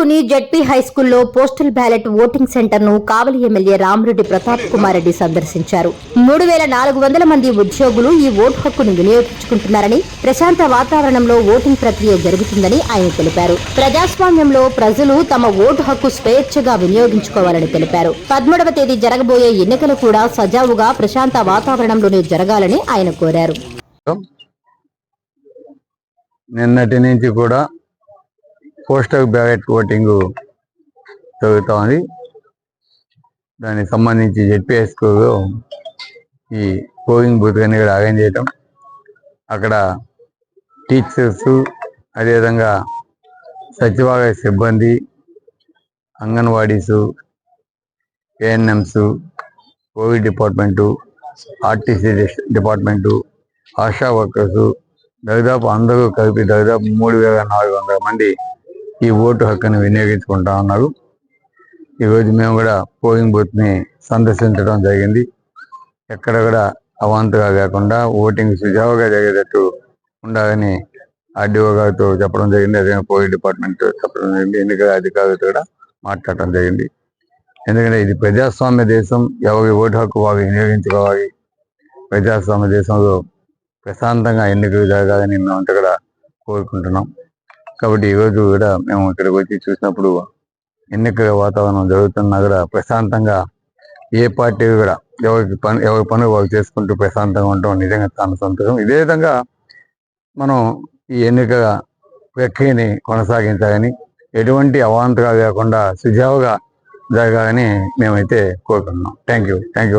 పట్టణంలోని ZP high స్కూల్లో postal ballot voting సెంటర్ను కావలి ఎమ్మెల్యే రామరెడ్డి ప్రతాప్ కుమార్ రెడ్డి సందర్శించారు. మూడు వేల నాలుగు వందల మంది ఉద్యోగులు ఈ ఓటు హక్కును వినియోగించుకుంటున్నారని ప్రశాంత వాతావరణంలో ఓటింగ్ ప్రక్రియ జరుగుతుందని ఆయన తెలిపారు. ప్రజాస్వామ్యంలో ప్రజలు తమ ఓటు హక్కు స్వేచ్ఛగా వినియోగించుకోవాలని తెలిపారు. పదమూడవ తేదీ జరగబోయే ఎన్నికలు కూడా సజావుగా ప్రశాంత వాతావరణంలోనే జరగాలని ఆయన కోరారు. నిన్నటి నుంచి కూడా పోస్టల్ బ్యాలెట్ ఓటింగ్ జరుగుతోంది. దానికి సంబంధించి జెడ్పీఎస్ స్కూల్లో ఈ పోలింగ్ బూత్ అన్ని కూడా అరేంజ్ చేయటం అక్కడ టీచర్స్ అదేవిధంగా సచివాలయ సిబ్బంది anganwadis ANMs covid department RTC department ASHA workers దాదాపు అందరూ కలిపి దాదాపు మూడు వేల నాలుగు వందల మంది ఈ ఓటు హక్కును వినియోగించుకుంటా ఉన్నారు. ఈరోజు మేము కూడా పోలింగ్ బూత్ని సందర్శించడం జరిగింది. ఎక్కడ కూడా అవాంతుగా కాకుండా ఓటింగ్ సుజావుగా జరిగేటట్టు ఉండాలని ఆర్డీఓ గారితో చెప్పడం జరిగింది. అదే పోలింగ్ డిపార్ట్మెంట్ చెప్పడం జరిగింది. ఎన్నికల అధికారులతో కూడా మాట్లాడటం జరిగింది. ఎందుకంటే ఇది ప్రజాస్వామ్య దేశం. ఎవరి ఓటు హక్కు వారు వినియోగించుకోవాలి. ప్రజాస్వామ్య దేశంలో ప్రశాంతంగా ఎన్నికలు జరగాలని మేము అంతా కూడా కోరుకుంటున్నాం. కాబట్టి ఈరోజు కూడా మేము ఇక్కడికి వచ్చి చూసినప్పుడు ఎన్నికల వాతావరణం జరుగుతున్నా కూడా ప్రశాంతంగా ఏ పార్టీ కూడా ఎవరికి పని ఎవరి పనులు వాళ్ళు చేసుకుంటూ ప్రశాంతంగా ఉండటం నిజంగా చాలా సంతోషం. ఇదే విధంగా మనం ఈ ఎన్నికల ప్రక్రియని కొనసాగించాలని ఎటువంటి అవాంతరాలు లేకుండా సుజావుగా జరగాలని మేమైతే కోరుకుంటున్నాం. Thank you thank you